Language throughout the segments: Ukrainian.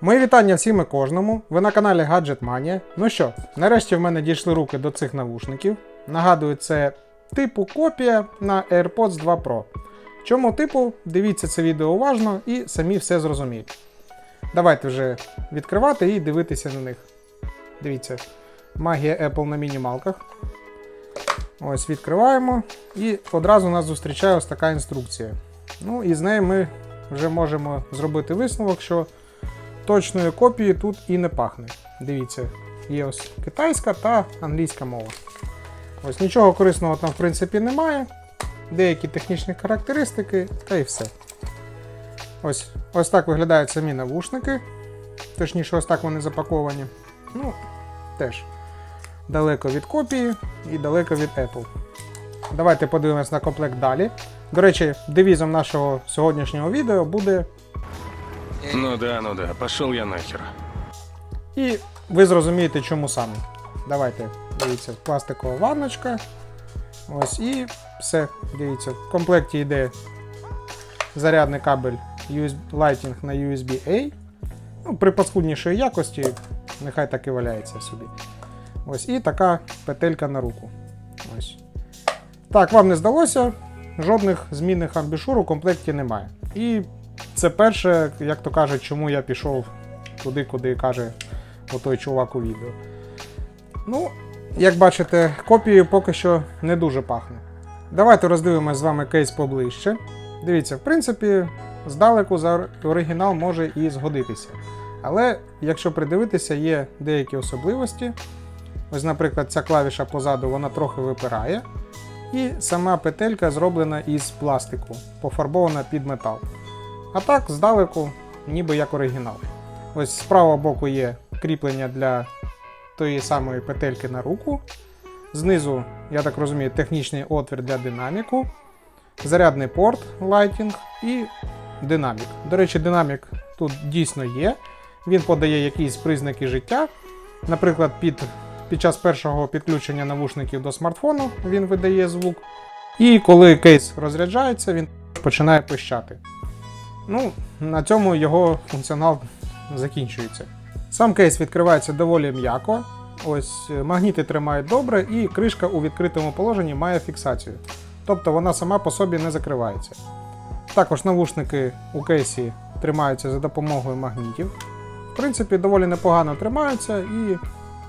Мої вітання всім і кожному. Ви на каналі Gadget Mania. Ну що, нарешті в мене дійшли руки до цих навушників. Нагадую, це типу копія на AirPods 2 Pro. Чому типу? Дивіться це відео уважно і самі все зрозумієте. Давайте вже відкривати і дивитися на них. Дивіться, магія Apple на мінімалках. Ось відкриваємо. І одразу нас зустрічає ось така інструкція. Ну і з нею ми вже можемо зробити висновок, що точної копії тут і не пахне. Дивіться, є ось китайська та англійська мова. Ось нічого корисного там в принципі немає. Деякі технічні характеристики, та і все. Ось, ось так виглядають самі навушники. Точніше, ось так вони запаковані. Ну, теж далеко від копії і далеко від Apple. Давайте подивимось на комплект далі. До речі, девізом нашого сьогоднішнього відео буде Ну да, ну да, пошел я нахер. І ви зрозумієте, чому саме. Давайте, дивіться, пластикова ванночка. Ось і все. Дивіться, в комплекті йде зарядний кабель USB, Lighting на USB-A. Ну, при паскуднішої якості, нехай так і валяється собі. Ось, і така петелька на руку. Ось. Так, вам не здалося, жодних змінних амбішур у комплекті немає. І це перше, як то кажуть, чому я пішов туди, куди каже отой чувак у відео. Ну, як бачите, копією поки що не дуже пахне. Давайте роздивимось з вами кейс поближче. Дивіться, в принципі, здалеку за оригінал може і згодитися. Але якщо придивитися, є деякі особливості. Ось, наприклад, ця клавіша позаду вона трохи випирає. І сама петелька зроблена із пластику, пофарбована під метал. А так, здалеку, ніби як оригінал. Ось з правого боку є кріплення для тої самої петельки на руку. Знизу, я так розумію, технічний отвір для динаміку, зарядний порт Lighting і динамік. До речі, динамік тут дійсно є. Він подає якісь признаки життя. Наприклад, під, під час першого підключення навушників до смартфону він видає звук. І коли кейс розряджається, він починає пищати. Ну, на цьому його функціонал закінчується. Сам кейс відкривається доволі м'яко. Ось е, магніти тримають добре, і кришка у відкритому положенні має фіксацію. Тобто вона сама по собі не закривається. Також навушники у кейсі тримаються за допомогою магнітів. В принципі, доволі непогано тримаються і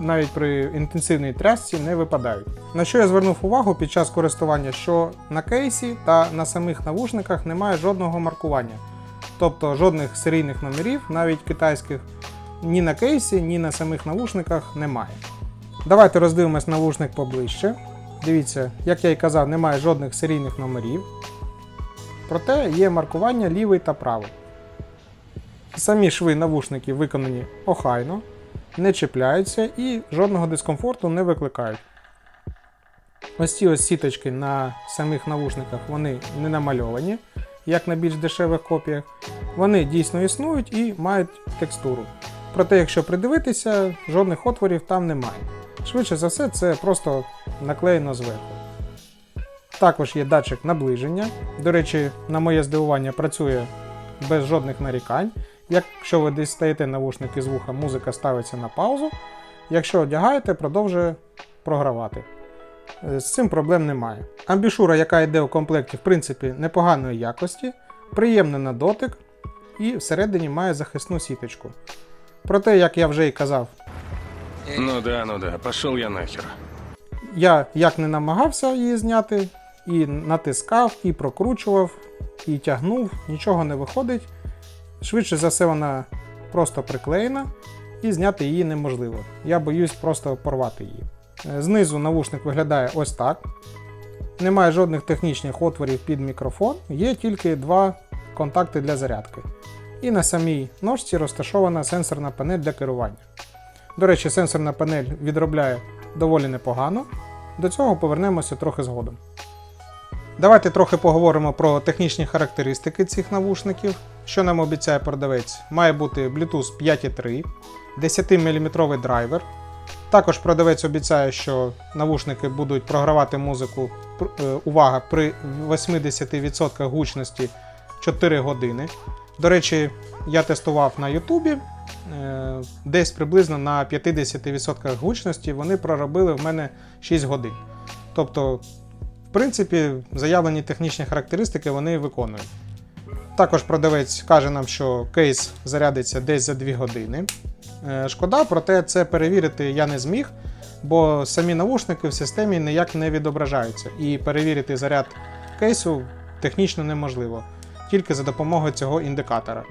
навіть при інтенсивній трясці не випадають. На що я звернув увагу під час користування, що на кейсі та на самих навушниках немає жодного маркування. Тобто жодних серійних номерів, навіть китайських, ні на кейсі, ні на самих навушниках немає. Давайте роздивимось навушник поближче. Дивіться, як я і казав, немає жодних серійних номерів. Проте є маркування лівий та правий. Самі шви навушників виконані охайно, не чіпляються і жодного дискомфорту не викликають. Ось ці ось сіточки на самих навушниках вони не намальовані, як на більш дешевих копіях. Вони дійсно існують і мають текстуру. Проте, якщо придивитися, жодних отворів там немає. Швидше за все, це просто наклеєно зверху. Також є датчик наближення. До речі, на моє здивування працює без жодних нарікань. Якщо ви дістаєте навушники з вуха, музика ставиться на паузу. Якщо одягаєте, продовжує програвати. Е, З цим проблем немає. Амбішура, яка йде у комплекті, в принципі, непоганої якості, приємна на дотик і всередині має захисну сіточку. Проте, як я вже і казав, Ну да, ну да, пошел я нахер. я як не намагався її зняти, і натискав, і прокручував, і тягнув, нічого не виходить. Швидше за все, вона просто приклеєна, і зняти її неможливо. Я боюсь просто порвати її. Е, Знизу навушник виглядає ось так. Немає жодних технічних отворів під мікрофон, є тільки два контакти для зарядки. І на самій ножці розташована сенсорна панель для керування. До речі, сенсорна панель відробляє доволі непогано. До цього повернемося трохи згодом. Давайте трохи поговоримо про технічні характеристики цих навушників. Що нам обіцяє продавець? Має бути Bluetooth 5.3, 10-мм драйвер. Також продавець обіцяє, що навушники будуть програвати музику, е, увага, при 80% гучності 4 години. До речі, я тестував на Ютубі е, десь приблизно на 50% гучності вони проробили в мене 6 годин. Тобто, в принципі, заявлені технічні характеристики вони виконують. Також продавець каже нам, що кейс зарядиться десь за 2 години. Е, Шкода, проте це перевірити я не зміг, бо самі навушники в системі ніяк не відображаються. І перевірити заряд кейсу технічно неможливо, тільки за допомогою цього індикатора.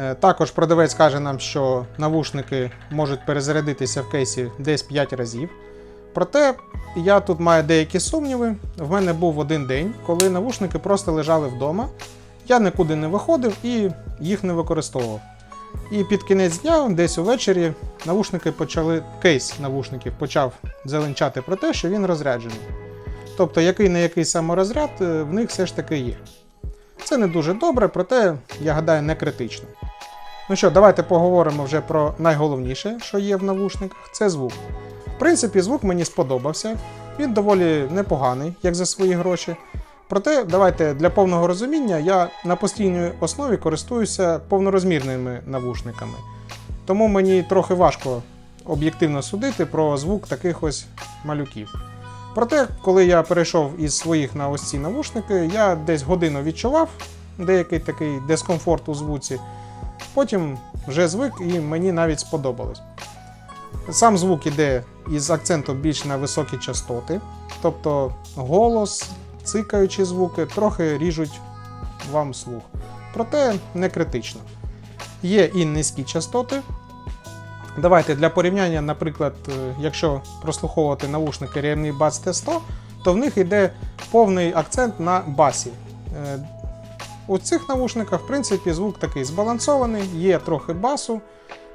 Е, Також продавець каже нам, що навушники можуть перезарядитися в кейсі десь 5 разів. Проте я тут маю деякі сумніви. В мене був один день, коли навушники просто лежали вдома. Я нікуди не виходив і їх не використовував. І під кінець дня, десь увечері, навушники почали, кейс навушників почав зеленчати про те, що він розряджений. Тобто, який не який саморозряд е, в них все ж таки є. Це не дуже добре, проте, я гадаю, не критично. Ну що, давайте поговоримо вже про найголовніше, що є в навушниках це звук. В принципі, звук мені сподобався, він доволі непоганий, як за свої гроші. Проте, давайте для повного розуміння я на постійній основі користуюся повнорозмірними навушниками. Тому мені трохи важко об'єктивно судити про звук таких ось малюків. Проте, коли я перейшов із своїх на ось ці навушники, я десь годину відчував деякий такий дискомфорт у звуці. Потім вже звик і мені навіть сподобалось. Сам звук іде із акцентом більш на високі частоти, тобто голос, цикаючі звуки трохи ріжуть вам слух. Проте не критично. Є і низькі частоти. Давайте для порівняння, наприклад, е, якщо прослуховувати наушники Realme Buds T100, то в них йде повний акцент на басі. Е, У цих навушниках, в принципі, звук такий збалансований, є трохи басу.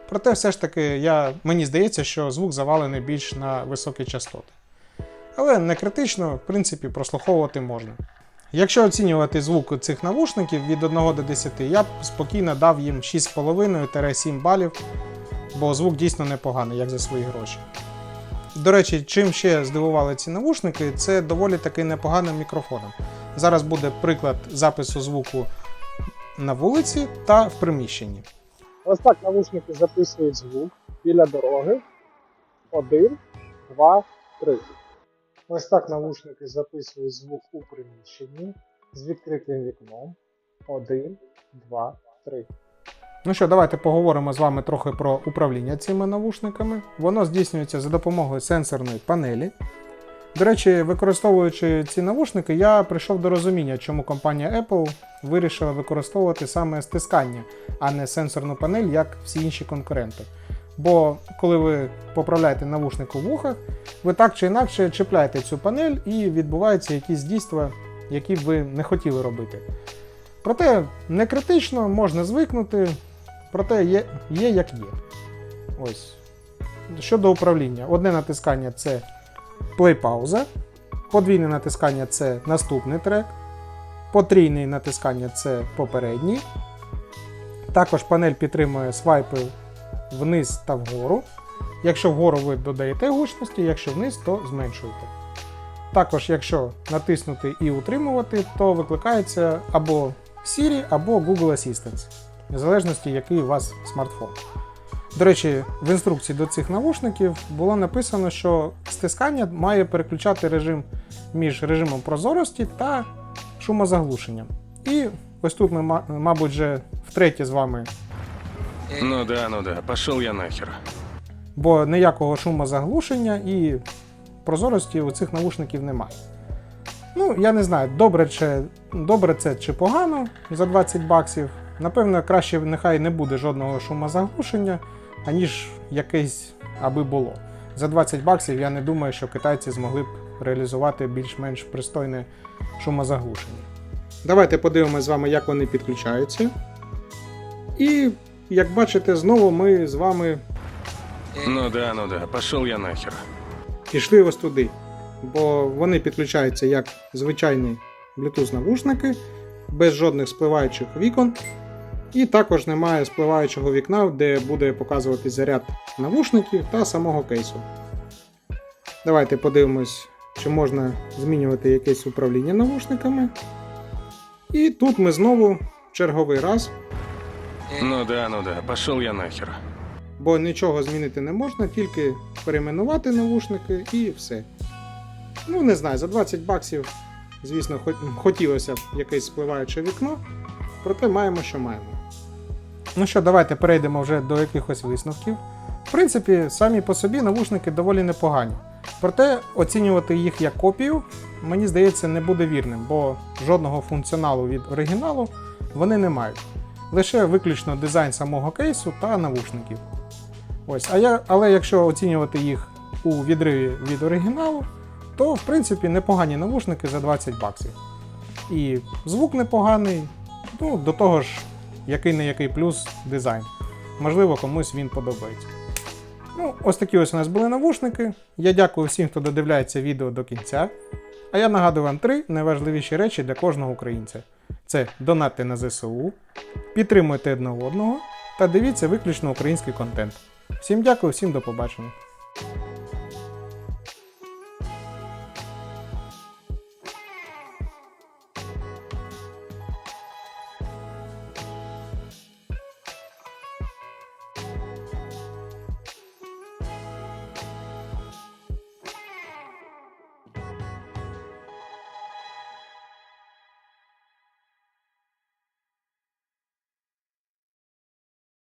Проте, все ж таки, я, мені здається, що звук завалений більш на високі частоти. Але не критично, в принципі, прослуховувати можна. Якщо оцінювати звук цих навушників від 1 до 10, я б спокійно дав їм 6,5-7 балів, бо звук дійсно непоганий, як за свої гроші. До речі, чим ще здивували ці навушники, це доволі таки непоганим мікрофоном. Зараз буде приклад запису звуку на вулиці та в приміщенні. Ось так навушники записують звук біля дороги. Один, два, три. Ось так навушники записують звук у приміщенні з відкритим вікном. Один, два, три. Ну що, давайте поговоримо з вами трохи про управління цими навушниками. Воно здійснюється за допомогою сенсорної панелі. До речі, використовуючи ці навушники, я прийшов до розуміння, чому компанія Apple вирішила використовувати саме стискання, а не сенсорну панель, як всі інші конкуренти. Бо коли ви поправляєте навушник у вухах, ви так чи інакше чіпляєте цю панель і відбуваються якісь дійства, які б ви не хотіли робити. Проте не критично, можна звикнути, проте є, є як є. Ось. Щодо управління, одне натискання це плей-пауза, подвійне натискання це наступний трек, потрійне натискання це попередній. Також панель підтримує свайпи вниз та вгору. Якщо вгору ви додаєте гучності, якщо вниз, то зменшуєте. Також, якщо натиснути і утримувати, то викликається або Siri, або Google Assistant, в залежності, який у вас смартфон. До речі, в інструкції до цих навушників було написано, що стискання має переключати режим між режимом прозорості та шумозаглушенням. І ось тут ми, мабуть, вже втретє з вами Ну да, ну да, пошел я нахер. бо ніякого шумозаглушення і прозорості у цих навушників немає. Ну, я не знаю, добре, чи, добре це чи погано за 20 баксів. Напевно, краще нехай не буде жодного шумозаглушення, аніж якесь аби було. За 20 баксів я не думаю, що китайці змогли б реалізувати більш-менш пристойне шумозаглушення. Давайте подивимося з вами, як вони підключаються. І, як бачите, знову ми з вами Ну да, ну да, пошел я нахер. пішли ось туди. Бо вони підключаються як звичайні Bluetooth навушники, без жодних спливаючих вікон. І також немає спливаючого вікна, де буде показувати заряд навушників та самого кейсу. Давайте подивимось, чи можна змінювати якесь управління навушниками. І тут ми знову в черговий раз Ну да, ну да, пошел я нахер. бо нічого змінити не можна, тільки перейменувати навушники і все. Ну, не знаю, за 20 баксів, звісно, хотілося б якесь спливаюче вікно, проте маємо, що маємо. Ну що, давайте перейдемо вже до якихось висновків. В принципі, самі по собі навушники доволі непогані. Проте оцінювати їх як копію, мені здається, не буде вірним, бо жодного функціоналу від оригіналу вони не мають. Лише виключно дизайн самого кейсу та навушників. Ось, а я, але якщо оцінювати їх у відриві від оригіналу, то в принципі непогані навушники за 20 баксів. І звук непоганий, ну до того ж, який не який плюс дизайн. Можливо, комусь він подобається. Ну, ось такі ось у нас були навушники. Я дякую всім, хто додивляється відео до кінця. А я нагадую вам три найважливіші речі для кожного українця: це донатьте на ЗСУ, підтримуйте одне одного та дивіться виключно український контент. Всім дякую, всім до побачення.